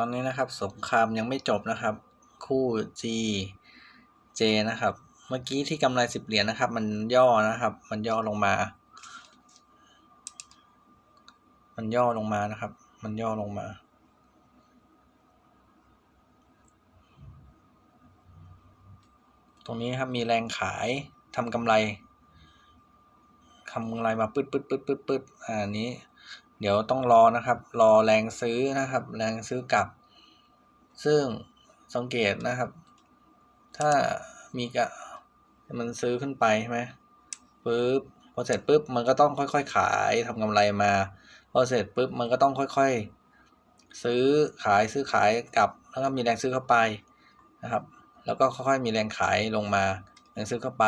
ตอนนี้นะครับสงครามยังไม่จบนะครับ คู่ G J นะครับ เมื่อกี้ที่กำไรสิบเหรียญนะครับ มันย่อนะครับ มันย่อลงมา มันย่อลงมานะครับ มันย่อลงมาตรงนี้ครับมีแรงขายทำกำไรทำกำไรมาปึ๊ดปึ๊ดปึ๊ดปึ๊ดปึ๊ดอ่านี้ เดี๋ยวต้องรอนะครับ รอแรงซื้อนะครับ แรงซื้อกลับ ซึ่งสังเกตนะครับ ถ้ามีกะมันซื้อขึ้นไปใช่ไหมปึ๊บพอเสร็จปุ๊บมันก็ต้องค่อยๆ ขายทำกำไรมา พอเสร็จปุ๊บมันก็ต้องค่อยๆ ซื้อขายซื้อขายกลับ แล้วก็มีแรงซื้อเข้าไปนะครับ แล้วก็ค่อยๆมีแรงขายลงมา แรงซื้อเข้าไป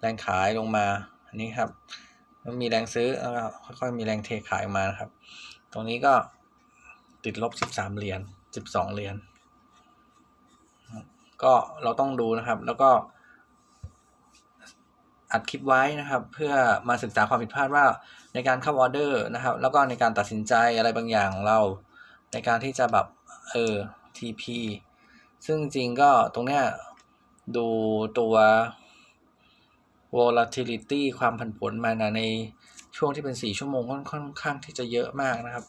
แรงขายลงมาอันนี้ครับ มันมีแรงซื้อแล้วก็ค่อยๆมีแรงเทขายมานะครับ ตรงนี้ก็ติดลบสิบสามเหรียญสิบสองเหรียญก็เราต้องดูนะครับ แล้วก็อัดคลิปไว้นะครับ เพื่อมาศึกษาความผิดพลาดว่าในการเข้าออเดอร์นะครับ แล้วก็ในการตัดสินใจอะไรบางอย่างของเรา ในการที่จะแบบเออ TP ซึ่งจริงก็ตรงเนี้ยดูตัว volatility ความผันผวนมานะในช่วงที่เป็น 4 ชั่วโมงค่อนข้างที่จะเยอะมากนะครับ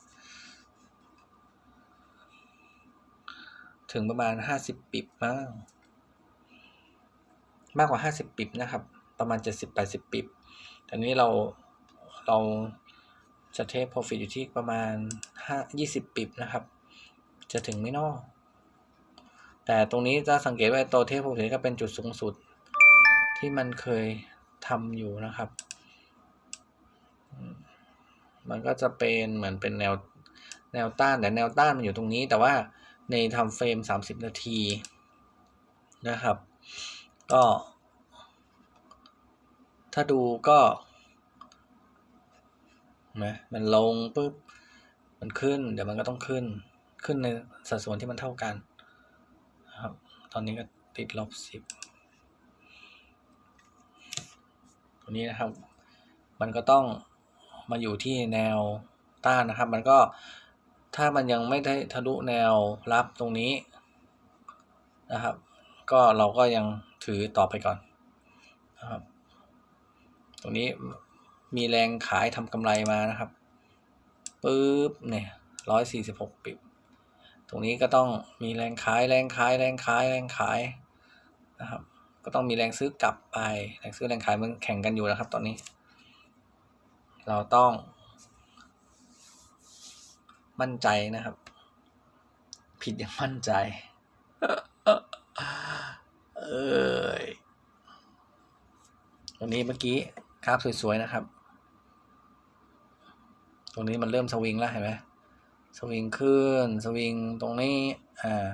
ถึงประมาณ 50 ปิบมากมากกว่า 50 ปิบนะครับ ประมาณ 70-80 ปิบแต่นี้เราเราจะเทค profit อยู่ที่ประมาณ 5 20 ปิบนะครับ จะถึงไม่นอก แต่ตรงนี้จะสังเกตว่าตัวเทป profit ก็เป็นจุดสูงสุดที่มันเคย ทำอยู่นะครับ มันก็จะเป็นเหมือนเป็นแนวแนวต้านแต่แนวต้านมันอยู่ตรงนี้ แต่ว่าในทำเฟรม 30 นาทีนะครับ ก็ ถ้าดูก็นะมันลงปุ๊บมันขึ้น เดี๋ยวมันก็ต้องขึ้นขึ้นในสัดส่วนที่มันเท่ากันครับ ตอนนี้ก็ติดลบสิบ ตัวนี้นะครับ มันก็ต้องมาอยู่ที่แนวต้านนะครับ มันก็ถ้ามันยังไม่ได้ทะลุแนวรับตรงนี้นะครับ ก็เราก็ยังถือต่อไปก่อนนะครับ ตรงนี้มีแรงขายทำกำไรมานะครับปุ๊บเนี่ยร้อยสี่สิบหกปิบตรงนี้ก็ต้องมีแรงขายแรงขายแรงขายแรงขายนะครับ ก็ต้องมีแรงซื้อกลับไปแรงซื้อแรงขายมันแข่งกันอยู่นะครับ ตอนนี้ เราต้อง มั่นใจนะครับ ผิดอย่างมั่นใจ เอยตรงนี้เมื่อกี้กราฟสวยๆนะครับ ตรงนี้มันเริ่มสวิงแล้วเห็นไหมสวิงขึ้น สวิงตรงนี้ อ่า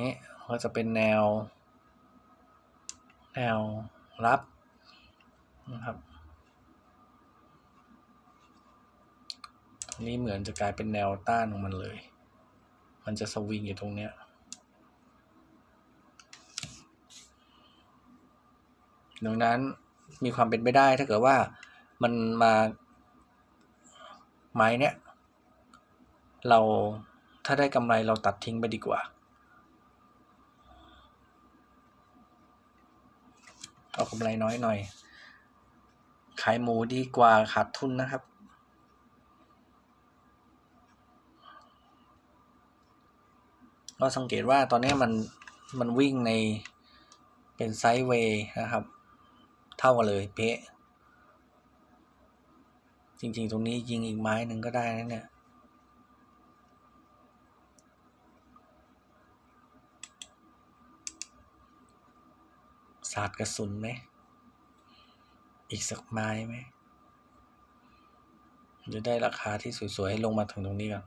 นี้ก็จะเป็นแนว แนวรับนะครับนี้เหมือนจะกลายเป็นแนวต้านของมันเลย มันจะสวิงอยู่ตรงเนี้ย ดังนั้นมีความเป็นไปได้ถ้าเกิดว่ามันมาไม้เนี้ยเราถ้าได้กำไรเราตัดทิ้งไปดีกว่า เอากำไรน้อยหน่อย ขายหมูดีกว่าขาดทุนนะครับ ก็สังเกตว่าตอนนี้มันมันวิ่งในเป็นไซด์เวย์นะครับ เท่ากันเลยเป๊ะ จริงๆ ตรงนี้ยิงอีกไม้หนึ่งก็ได้นะเนี่ยาดกระสุนไหม อีกสักไม้ไหม จะได้ราคาที่สวยๆ ให้ลงมาถึงตรงนี้ก่อน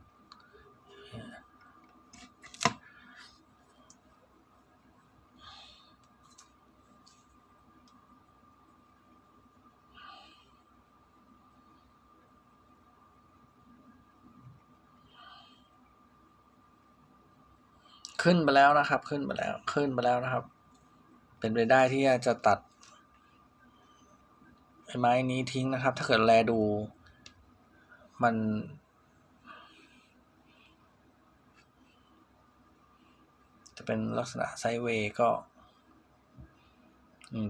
ขึ้นไปแล้วนะครับ ขึ้นไปแล้ว ขึ้นไปแล้วนะครับ เป็นไปได้ที่จะตัดไม้นี้ทิ้งนะครับ ถ้าเกิดแลดู มัน จะเป็นลักษณะไซเวย์ก็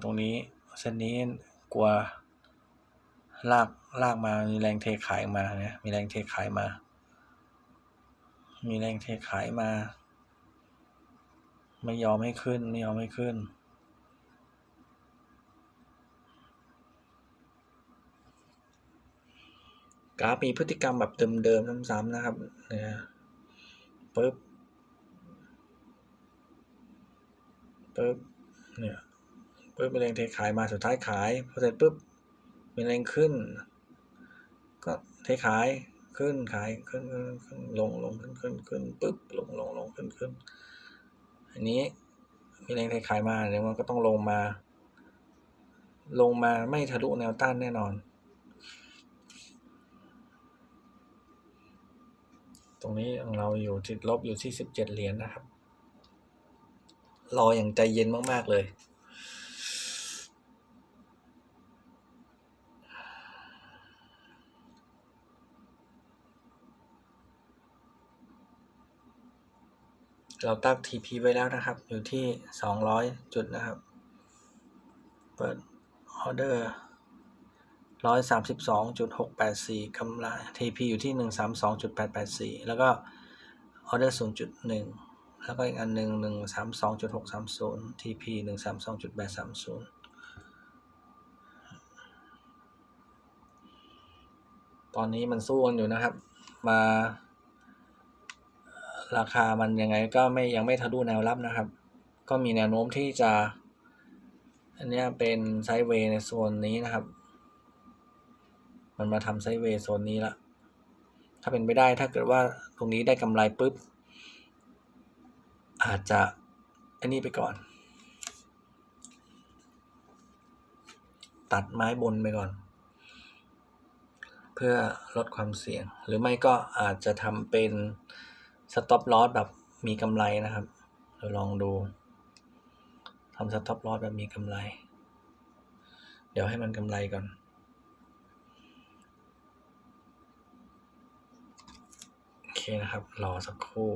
ตรงนี้เส้นนี้กลัวลากลากมามีแรงเทขายมาเนี่ยมีแรงเทขายมา มีแรงเทขายมา ไม่ยอมให้ขึ้น ไม่ยอมให้ขึ้น กราฟมีพฤติกรรมแบบเดิมๆซ้ำๆนะครับเนี่ยปึ๊บปึ๊บเนี่ยปึ๊บมีแรงเทขายมาสุดท้ายขายพอเสร็จปุ๊บมีแรงขึ้น ก็เทขายขึ้นขายขึ้นขึ้นขึ้นลงลงขึ้นขึ้นขึ้นปึ๊บลงลงลงขึ้นขึ้นอันนี้มีแรงเทขายมาเดี๋ยวมันก็ต้องลงมา ลงมาไม่ทะลุแนวต้านแน่นอน ตรงนี้ของเราอยู่ติดลบอยู่ที่สิบเจ็ดเหรียญนนะครับ รออย่างใจเย็นมาก ๆ เลยเราตั้ง TP ไว้แล้วนะครับ อยู่ที่สองร้อยจุดนะครับ เปิดออเดอร์ ร้อยสามสิบสองจุดหกแปดสี่กำไร TP อยู่ที่หนึ่งสามสองจุดแปดแปดสี่แล้วก็ออเดอร์ศูนย์จุดหนึ่งแล้วก็อีกอันหนึ่งหนึ่งสามสองจุดหกสามศูนย์ TP หนึ่งสามสองจุดแปดสามศูนย์ตอนนี้มันสู้กันอยู่นะครับ มา ราคามันยังไงก็ไม่ยังไม่ทะลุแนวรับนะครับ ก็มีแนวโน้มที่จะ อันนี้เป็นไซด์เวย์ในโซนนี้นะครับ มันมาทำไซด์เวย์โซนนี้ละถ้าเป็นไปได้ถ้าเกิดว่าตรงนี้ได้กำไรปุ๊บ อาจจะอันนี้ไปก่อน ตัดไม้บนไปก่อน เพื่อลดความเสี่ยง หรือไม่ก็อาจจะทำเป็นสต็อปลอสแบบมีกำไรนะครับเราลองดูทำสต็อปลอสแบบมีกำไร เดี๋ยวให้มันกำไรก่อน โอ เคนะครับ รอสักครู่